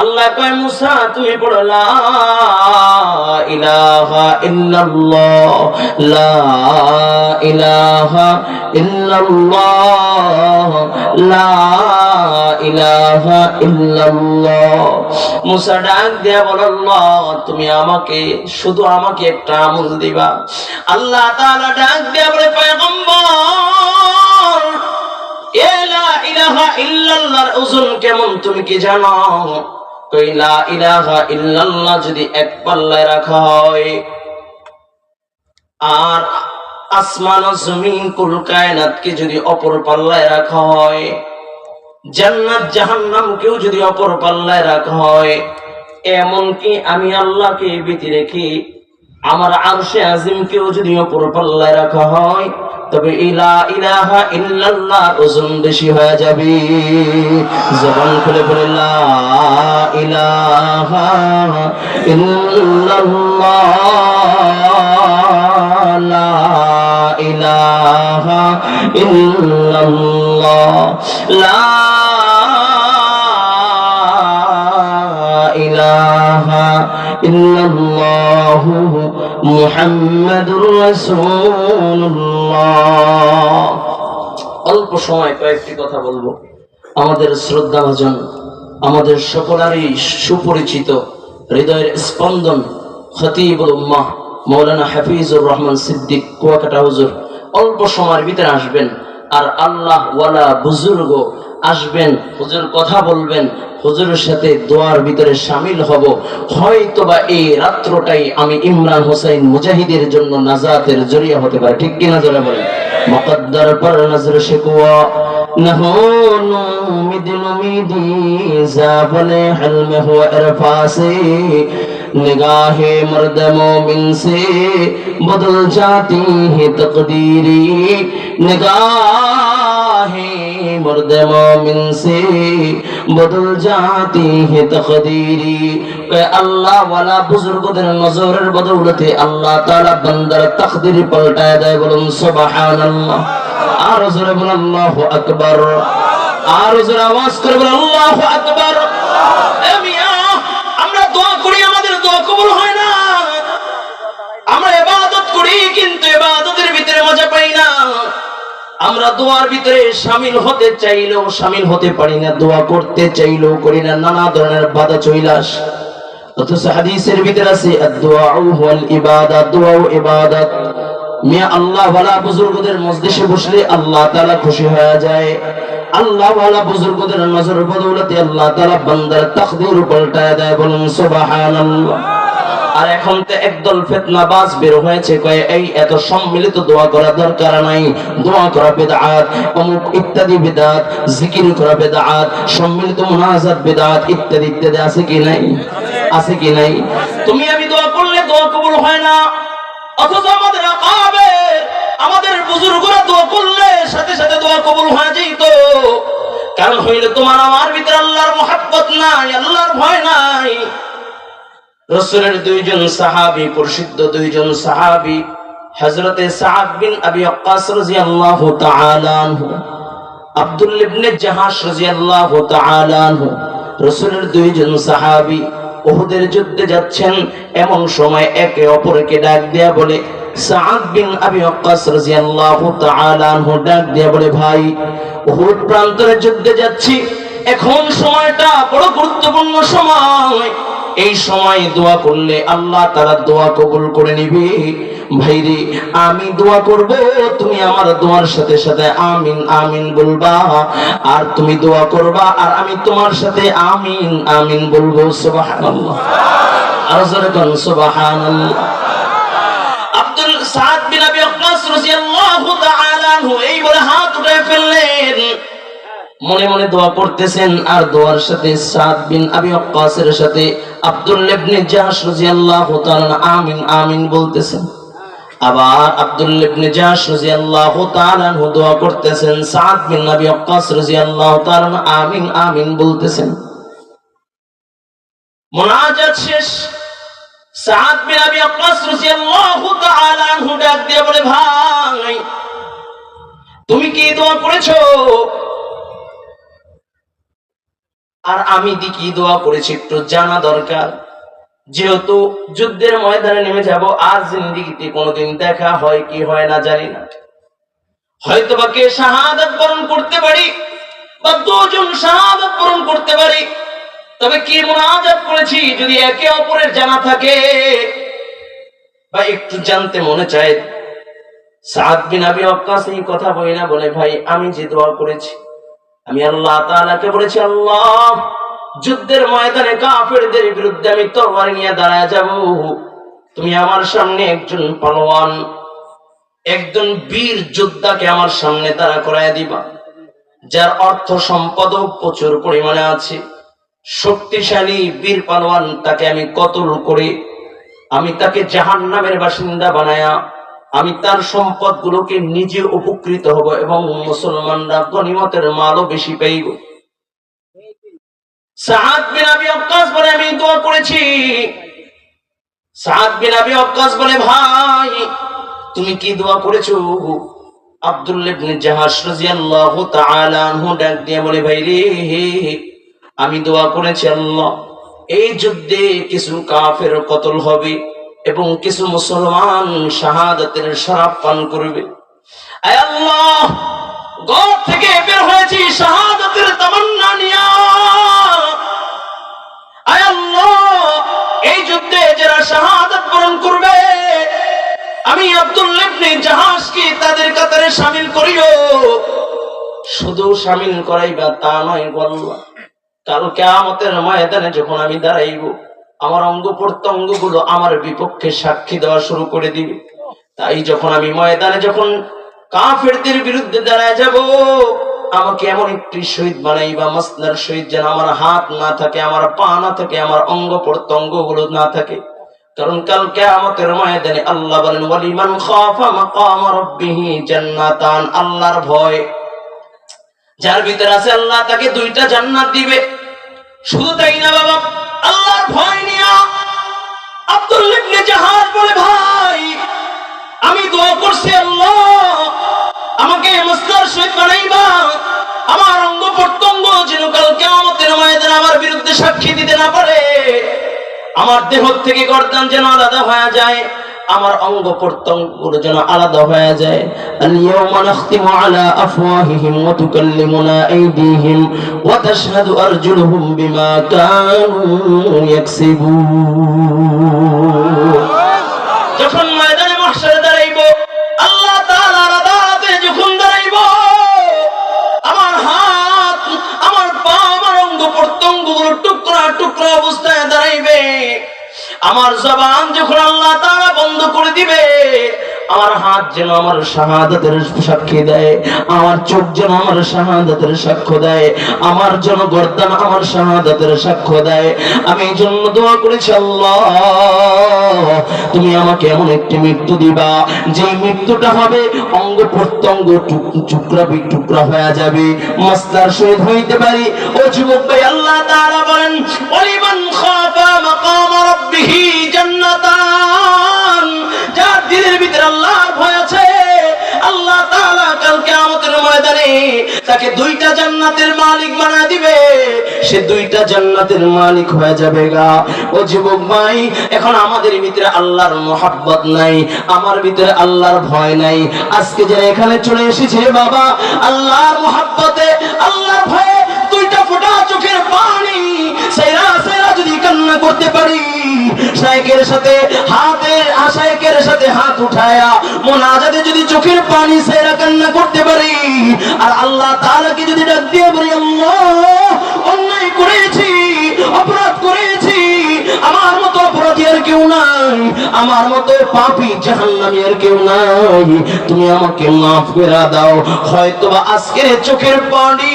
আল্লাহ কয়, মুসা, তুমি পড়ো, লা ইলাহা ইল্লাল্লাহ, লা ইলাহা ইল্লাল্লাহ, লা ইলাহা ইল্লাল্লাহ। মুসা ডাক দিয়া বলো তুমি আমাকে, শুধু আমাকে একটা আমল দিবা। আল্লাহ তাআলা ডাক দিয়া বলে, পয়গম্বর, এ লা ইলাহা ইল্লাল্লাহর ওজন কেমন তুমি কি জানো? যদি এক পাল্লায় রাখা হয়, আর আসমান ও জমিন কুল কায়নাতকে যদি অপর পাল্লায় রাখা হয়, জান্নাত জাহান্নামকেও যদি অপর পাল্লায় রাখা হয়, এমনকি আমি আল্লাহকে বিধি রেখে আমার আরশে আজিমকেও যদি অপর পাল্লায় রাখা হয়, তবে ইলা ইলাহা ইল্লাল্লাহ ওজন বেশি হয়ে যাবে। জবান খুলে বলে, লা ইলাহা ইল্লাল্লাহ, লা ইলাহা ইল্লাল্লাহ, লা ইলাহা ইল্লাল্লাহ মুহাম্মাদুর রাসূলুল্লাহ। অল্প সময় কয়েকটি কথা বলব। আমাদের শ্রদ্ধাভাজন, আমাদের সকলেরই সুপরিচিত হৃদয়ের স্পন্দন খতিবুল উম্মাহ মৌলানা হাফিজুর রহমান সিদ্দিক, কুয়াকাটা হুজুর। অল্প সময়ের ভিতরে আসবেন। আর আল্লাহ ওয়ালা বুজুর্গ আসবেন, হুজুর কথা বলবেন, হুজুরের সাথে দোয়ার ভিতরে সামিল হব। হয়তো বা এই রাত্রটাই আমি ইমরান হোসেন মুজাহিদের জন্য নাজাতের জড়িয়া হতে পারে। ঠিক কিনা জোরে বলে মকদ্দার পর নজর শেকুয়া نهون امید امیدی زابل حلم هو ارفاسی نگاہ مرد مومن سے بدل جاتی ہے تقدیری نگاہ مرد مومن سے بدل جاتی ہے تقدیری اے اللہ والا بزرگ در نظر بدولت اللہ تعالی بندر تقدیر پلٹائے دے بلن سبحان اللہ آرزر بن اللہ اکبر آرزر آواز کر بلن اللہ اکبر اے میاں দোয়া করি, আমাদের দোয়া কবুল হয় না। আমরা ইবাদত করি, কিন্তু ইবাদতের ভিতরে মজা পাই না। আমরা দোয়ার ভিতরে সামিল হতে চাইলেও সামিল হতে পারি না, দোয়া করতে চাইলেও করি না, নানা ধরনের বাধা চৈলাস অথচ হাদিসের ভিতরে আছে আদ-দুআউ হুয়াল দোয়াও ইবাদত। মিয়া আল্লাহ ওয়ালা বুজুর্গদের মজলিসে বসলে আল্লাহ তাআলা খুশি হয়ে যায়। আল্লাহ ওয়ালা বুজুর্গদের নজর বদৌলতে আল্লাহ তাআলা বান্দার তাকদীর পাল্টায় দেয় বলুন, সুবহানাল্লাহ। আর এখন তো একদল ফেতনাবাজ বের হয়েছে, কয়ে এই এত সম্মিলিত দোয়া করা দরকার নাই। দোয়া করা বেদাত, অমুক ইত্যাদি বেদাত, জিকির করা বেদাত, সম্মিলিত মুনাজাত বেদাত, ইত্যাদি ইত্যাদি আছে কি নাই? আছে কি নাই? তুমি আমি দোয়া করলে দোয়া কবুল হয় না। অথচ আমাদের আকাবে আমাদের বুজুর্গরা দোয়া করলে সাথে সাথে দোয়া কবুল হয়ে যেত। কারণ হইলে তোমার আমার ভিতরে আল্লাহর মহাব্বত নাই, আল্লাহর ভয় নাই। রসুলের দুইজন সাহাবি, প্রসিদ্ধ দুইজন সাহাবি, হযরতে সাআদ বিন আবি আব্দুল রসুলের দুইজন সাহাবি যুদ্ধে যাচ্ছেন, এমন সময় একে অপরকে ডাক দেয়া বলে সাআদ বিন আবি ওয়াক্কাস রাদিয়াল্লাহু তাআলা আনহু ডাক বলে, ভাই, উহুদ প্রান্তরে যুদ্ধে যাচ্ছি। এখন সময়টা বড় গুরুত্বপূর্ণ সময়। এই সময় দোয়া করলে আল্লাহ তারা দোয়া কবুল করে নিবে। ভাইরে আমি দোয়া করব, তুমি আমার দোয়ার সাথে সাথে আমিন আমিন বলবা। আর তুমি দোয়া করবা, আর আমি তোমার সাথে আমিন আমিন বলব। সুবহানাল্লাহ। আর জোরে কোন, সুবহানাল্লাহ। আব্দুল সাদ বিন আবি ওয়াক্কাস রাদিয়াল্লাহু তাআলা আনহু এই বলে হাত উঠে ফেললেন। মনে মনে দোয়া করতেছেন, আর দোয়ার সাথে সাদ বিন আবি ওয়াক্কাসের সাথে আব্দুল ইবনে জাহশ রাদিয়াল্লাহু তাআলা আমিন আমিন বলতেছেন। আবার আব্দুল ইবনে জাহশ রাদিয়াল্লাহু তাআলা আনহু দোয়া করতেছেন, সাদ বিন আবি ওয়াক্কাস রাদিয়াল্লাহু তাআলা আমিন আমিন বলতেছেন। মুনাজাত শেষ। সাদ বিন আবি ওয়াক্কাস রাদিয়াল্লাহু তাআলা আনহু ডাক দিয়ে বলে, ভাই, তুমি কি দোয়া করেছ? আর আমি দি কি দোয়া করেছি একটু জানা দরকার। যেহেতু যুদ্ধের ময়দানে নেমে যাব, আর জিন্দিগিতে কোনোদিন দেখা হয় কি হয় না জানি না। হয়তো বা কে শাহাদাত বরণ করতে পারি বা দুজন শাহাদাত বরণ করতে পারি তবে কি মুনাজাত করেছি? যদি একে অপরের জানা থাকে বা একটু জানতে মনে চায়। সাদ বিন আবি ওয়াক্কাস এই কথা বই না বলে, ভাই, আমি যে দোয়া করেছি, আমি আল্লাহ তাআলাকে বলেছি, আল্লাহ, যুদ্ধের ময়দানে কাফেরদের বিরুদ্ধে আমি তরবারি নিয়ে দাঁড়ায় যাব। তুমি আমার সামনে একজন পালোয়ান, একজন বীর যোদ্ধাকে আমার সামনে দাঁড়া করায় দিবা, যার অর্থ সম্পদও প্রচুর পরিমাণে আছে। শক্তিশালী বীর পালোয়ান তাকে আমি কতল করে, আমি তাকে জাহান নামের বাসিন্দা বানায়া, আমি তার সম্পদ গুলোকে নিজে উপকৃত হব এবং মুসলমানরা গনিমতের মালও বেশি পাইব। ওয়াক্কাস বলে আমি ভাই, তুমি কি দোয়া আব্দুল্লাহ ইবনে জাহাশ ডাক দিয়ে বলে, ভাই রে আমি দোয়া করেছি আল্লাহ, এই যুদ্ধে কিছু কাফের কতল হবে এবং কিছু মুসলমান শাহাদাতের শরাব পান করবে। থেকে বের হয়েছি, শাহাদাতের তামান্না নিয়া। এই যুদ্ধে যারা করবে, আমি তাদের কাতারে শামিল করিও। শুধু সামিল করাইবা তা নয় বললা। কাল কেয়ামতের ময়দানে যখন আমি দাঁড়াইব, আমার অঙ্গ প্রত্যঙ্গগুলো আমার বিপক্ষে সাক্ষী দেওয়া শুরু করে দিবে। তাই যখন আমি ময়দানে যখন কাফেরদের বিরুদ্ধে দাঁড়ায় যাব, আমাকে এমন একটি শহীদ বানাইবা মাসনার শহীদ যেন আমার হাত না থাকে, আমার পা না থাকে, আমার অঙ্গ প্রত্যঙ্গগুলো না থাকে। কারণ কাল কেয়ামতের ময়দানে আল্লাহ বলেন, ওয়ালিমান আল্লাহর ভয়। যার ভিতরে আছে আল্লাহ, তাকে দুইটা জান্নাত দিবে। শুধু তাই না বাবা, আল্লাহর ভয় নিয়া আব্দুল ইবনে জাহাজ বলে, ভাই, আমি দোয়া করছি আল্লাহ, আমাকে মুস্তার শহীদ বানাইবা। আমার অঙ্গ প্রত্যঙ্গ যেন কাল কেয়ামতের ময়দানে আমার বিরুদ্ধে সাক্ষী দিতে না পারে। আমার দেহ থেকে গর্দান যেন আলাদা হয়ে যায়। আমার অঙ্গ প্রত্যঙ্গগুলো যেন আলাদা হয়ে যায়। আলিয়াউমা আলা আফওয়াহিহিম ওয়া তুকাল্লিমুনা আইদিহিম ওয়া তাশহাদু আরজুলুহুম বিমা কানু ইয়াকসিবুন। যখন আমার জবান যখন আল্লাহ তারা বন্ধ করে দিবে আমার হাত যেন আমার শাহাদাতের সাক্ষী দেয়, আমার চোখ যেন আমার শাহাদাতের সাক্ষ্য দেয়, আমার যেন গর্দান আমার শাহাদাতের সাক্ষ্য দেয়। আমি এই জন্য দোয়া করেছি, আল্লাহ, তুমি আমাকে এমন একটি মৃত্যু দিবা যে মৃত্যুটা হবে অঙ্গ প্রত্যঙ্গ টুক- টুকরা টুকরা হয়ে যাবে। মাস্টার শহীদ হইতে পারি। ও যুবক ভাই, আল্লাহ তাআলা বলেন, ওলিমান খাফা মাকাম রাব্বিহি জান্নাতান। যার ভিতরে আল্লাহর ভয় আছে আল্লাহ তাআলা কাল কিয়ামতের ময়দানে তাকে দুইটা জান্নাতের মালিক দিবে। সে দুইটা জান্নাতের মালিক হয়ে যাবে গা। ও যুবক ভাই, এখন আমাদের ভিতরে আল্লাহর নাই, আমার ভিতরে আল্লাহর ভয় নাই। আজকে যারা এখানে চলে এসেছে বাবা, আল্লাহর মোহাব্বতে, আল্লাহর ভয়ে দুইটা ফোঁটা চোখের পানি সেরা সেরা যদি কান্না করতে পারি শাইকের সাথে হাতের আশাইকের সাথে হাত উঠায়া মোনাজাতে যদি চোখের পানি সেরা কান্না করতে পারি, আর আল্লাহ তাআলাকে যদি ডাক দিয়ে বলি, আল্লাহ, অন্যায় করেছি, অপরাধ করেছি, আমার মতো অপরাধী আর কেউ নাই, আমার মতো পাপী জাহান্নামী আর কেউ নাই, তুমি আমাকে মাফ করে দাও হয়তো আজকের চোখের পানি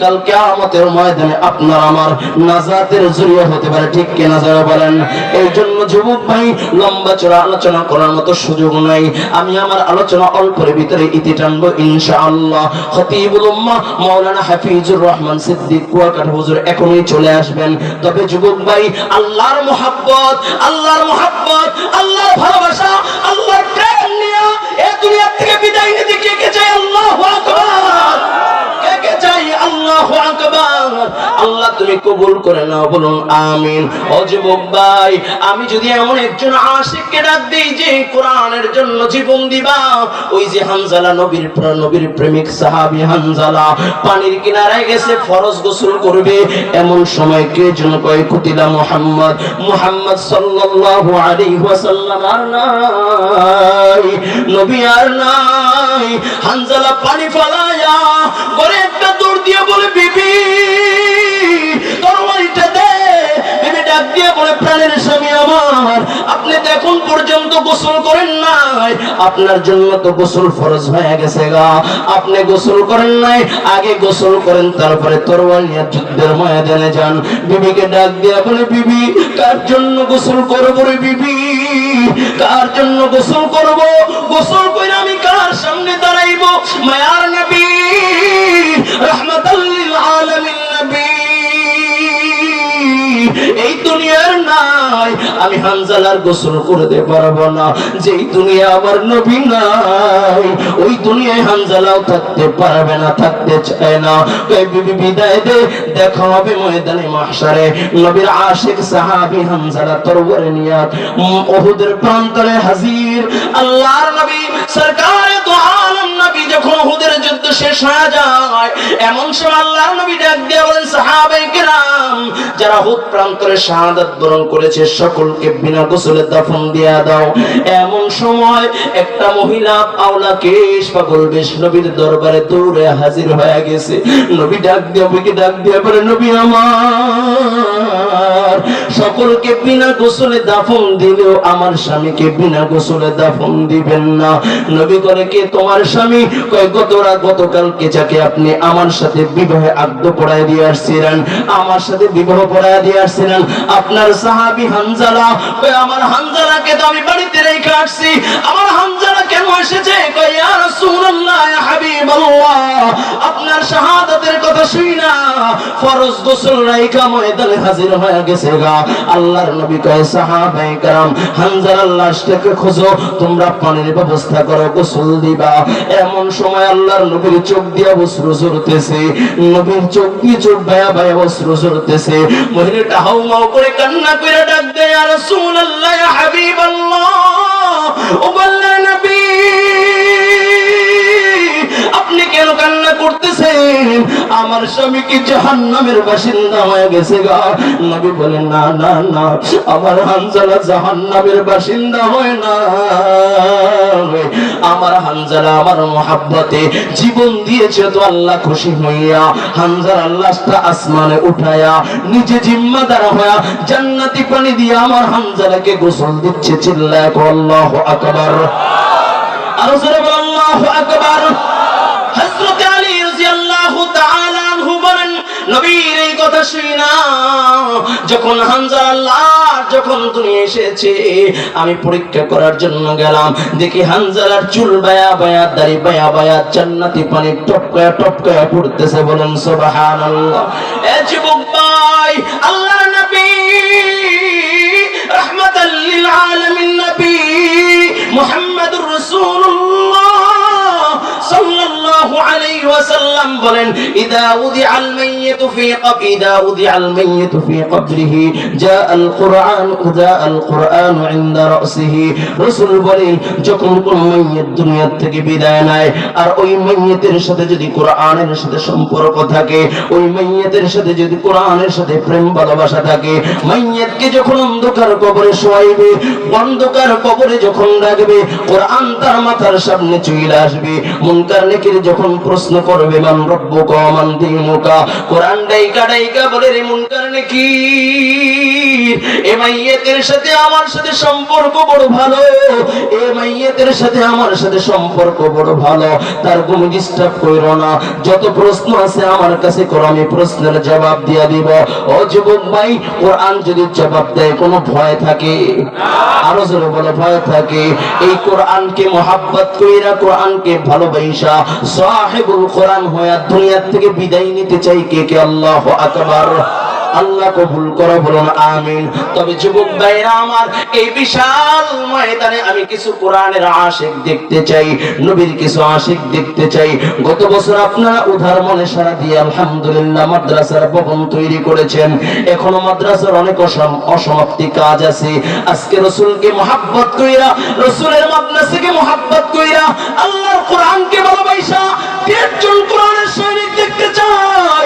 কাল কিয়ামতের ময়দানে আপনার আমার নাজাতের জরিয়া হতে পারে, ঠিক কিনা যারা বলেন? এই জন্য যুবক ভাই, লম্বা চড়া আলোচনা করার মতো সুযোগ নাই। আমি আমার আলোচনা অল্পের ভিতরে ইতি টানবো ইনশাআল্লাহ। খতিবুল উম্মাহ, মাওলানা হাফিজুর রহমান সিদ্দিক কুয়াকাটা হুজুর এখনই চলে আসবেন। তবে যুবক ভাই, আল্লাহর মোহাব্বত আল্লাহর মোহাব্বত, আল্লাহর ভালোবাসা, আল্লাহর প্রেম নিয়ে এই দুনিয়া থেকে বিদায় নিতে কে কে চাই আল্লাহু আকবার! চাই আল্লাহ আকবার। আল্লাহ, তুমি কবুল করে নাও, বলুন আমিন। ও যুবক ভাই, আমি যদি এমন একজন আশিককে ডাক দিই যে কোরআনের জন্য জীবন দিবা, ওই যে হানজালা নবীর নবীর প্রেমিক সাহাবী হানজালা, পানির কিনারায় গেছে, ফরজ গোসল করবে। এমন সময় কে যেন কয়, কুতিলা মুহাম্মদ মুহাম্মদ সাল্লাল্লাহু আলাইহি ওয়াসাল্লাম আর নাই, নবী আর নাই। হানজালা পানি ফালায়া করে একটা দিয়ে বলে বিবি দিয়ে বলে, প্রাণের স্বামী আমার, আপনি তো এখন পর্যন্ত গোসল করেন নাই। আপনার জন্য তো গোসল ফরজ হয়ে গেছে গা। আপনি গোসল করেন নাই, আগে গোসল করেন, তারপরে তরোয়াল নিয়ে যুদ্ধের ময়দানে যান। বিবিকে ডাক দিয়ে বলে, বিবি, কার জন্য গোসল করব রে বিবি? কার জন্য গোসল করব? গোসল করে আমি কার সামনে দাঁড়াইব? মায়ার নবী রহমাতাল্লিল আলামিন আমি হানজালার গোসল করতে পারব না। যেই দুনিয়া আমার নবী নাই, ওই দুনিয়ায় হানজালাও থাকতে পারবে না, থাকতে চায় না। বিবি, বিদায় দে, দেখা হবে ময়দানে মাহশারে। নবীর আশিক সাহাবী হানজালা তরবারে নিয়ে ওহুদের প্রান্তরে হাজির। আল্লাহর নবী সরকারে দু আলম নবী যখন ওহুদের যুদ্ধ শেষ হয়ে যায়, এমন সময় আল্লাহর নবী ডাক দিয়ে বলেন, সাহাবায়ে কেরাম, যারা হুদ প্রান্তরে শাহাদাত বরণ করেছে, সকলকে বিনা গোসলে দাফন দিয়া দাও। এমন সময় একটা মহিলা আওলা কেশ পাগল বেশ নবীর দরবারে দৌড়ে হাজির হয়ে গেছে। নবী ডাক দিয়ে ডাক দিয়ে বলে, নবী আমার সকলকে বিনা গোসলে দাফন দিলেও আমার স্বামীকে বিনা গোসলে দাফন দিবেন না। নবী করে কে তোমার স্বামী? কয়, গত রাত গতকালকে যাকে আপনি আমার সাথে বিবাহে আগ্ধ পড়ায় দিয়ে আসছিলেন, আমার সাথে বিবাহ পড়ায় দিয়ে আসছিলেন, আপনার সাহাবী হানজালা? কয়, আমার হানজালাকে তো আমি বাড়িতে রেখে আসছি, আমার হানজালা কেন এসেছে? কয়, ইয়া রাসূলুল্লাহ, ইয়া হাবিবাল্লাহ, আপনার শাহাদাতের কথা শুই না, ফরজ গোসল রাইখা ময়দানে হাজির হয়ে গেছে গা। আল্লাহর নবী কয় সাহাবায়ে کرام হানজালার লাশটাকে খোঁজো তোমরা পানির ব্যবস্থা করো গোসল দিবা এমন সময় আল্লাহর নবীর চোখ দিয়ে অশ্রু ঝরতেছে নবীর চোখ দিয়ে চোখ বায়া বায়া অশ্রু ঝরতেছে মহিলাটা হাউমাউ করে কান্না করে ডাক দেয় ইয়া রাসূলুল্লাহ ইয়া হাবিবাল্লাহ ও বললেন নবী আপনি কেন কান্না করতেছেন? আমার স্বামী কি জাহান্নামের বাসিন্দা হয়ে গেছে গা? নবী বলেন, না না না, আমার হানজালা জাহান্নামের বাসিন্দা হয় না আমার হানজালা আমার মহাব্বতে জীবন দিয়েছে তো আল্লাহ খুশি হইয়া হানজালা লাশটা আসমানে উঠায়া, নিজে জিম্মাদার হইয়া জান্নাতি পানি দিয়ে আমার হানজালাকে গোসল দিচ্ছে। চিল্লায় আল্লাহু আকবার। আরও বল, আল্লাহু আকবার। নবীর এই কথা শুনি না যখন হামজা আল্লাহ যখন তুমি এসেছে, আমি পরীক্ষা করার জন্য গেলাম। দেখি হানজালার চুল বায়া বায়া, দাড়ি বায়া বায়া, জান্নাতি পানি টপকায়া টপকায়া পড়তেছে বলেন সুবহানাল্লাহ। এ যুবক ভাই, আল্লাহর নবী, রাহমাতাল লিল আলামিন নবী, মুহাম্মাদুর রাসূলুল্লাহ। আলাইহি ওয়াসাল্লাম বলেন, ইদা উদিআল মাইয়িতু ফি কব ইদা উদিআল মাইয়িতু ফি কবরিহি, জাআল কুরআন জাআল কুরআন ইনদা রাসিহি। রাসূল বলেন, যখন কোন মাইয়িত দুনিয়া থেকে বিদায় নেয়, আর ওই মাইয়িতের সাথে যদি কোরআনের সাথে সম্পর্ক থাকে, ওই মাইয়িতের সাথে যদি কোরআনের সাথে প্রেম ভালোবাসা থাকে, মাইয়িতকে যখন অন্ধকার কবরে শোয়াইবে, অন্ধকার কবরে যখন রাখবে, কোরআন তার মাথার সামনে চলে আসবে। মুনকার নেকির যখন প্রশ্ন করবে, মান রব্বু কমান মান দীনুকা? কোরআন ডাইকা ডাইকা বলে, রে মুনকার নাকি? এ মাইয়াতের সাথে আমার সাথে সম্পর্ক বড় ভালো এ মাইয়াতের সাথে, আমার সাথে সম্পর্ক বড় ভালো, তার কোনো ডিস্টার্ব কইরো না। যত প্রশ্ন আছে আমার কাছে করো, আমি প্রশ্নের জবাব দিয়া দিব। ও যুবক ভাই, কোরআন যদি জবাব দেয়, কোনো ভয় থাকে? আরও জোরে বলে, ভয় থাকে। এই কোরআনকে মোহাব্বত কইরা, কোরআনকে ভালোবাসা সাহেবুল কোরআন হয়ে দুনিয়া থেকে বিদায় নিতে চাই কে কে? আল্লাহ আকবার। আল্লাহ কবুল করো, বলুন আমিন। তবে যুবক ভাইরা আমার, এই বিশাল ময়দানে আমি কিছু কোরআনের আশিক দেখতে চাই, নবীর কিছু আশিক দেখতে চাই। গত বছর আপনারা উধার মনে সারা দিয়ে আলহামদুলিল্লাহ মাদ্রাসার ভবন তৈরি করেছেন। এখনও মাদ্রাসার অনেক অসমাপ্তি কাজ আছে। আজকে রসুলকে মহাব্বত কইরা, রসুলের মাদ্রাসাকে মহাব্বত কইরা, আল্লাহর কোরআনকে ভালোবাসা তিনজন কোরআনের সৈনিক দেখতে চাই।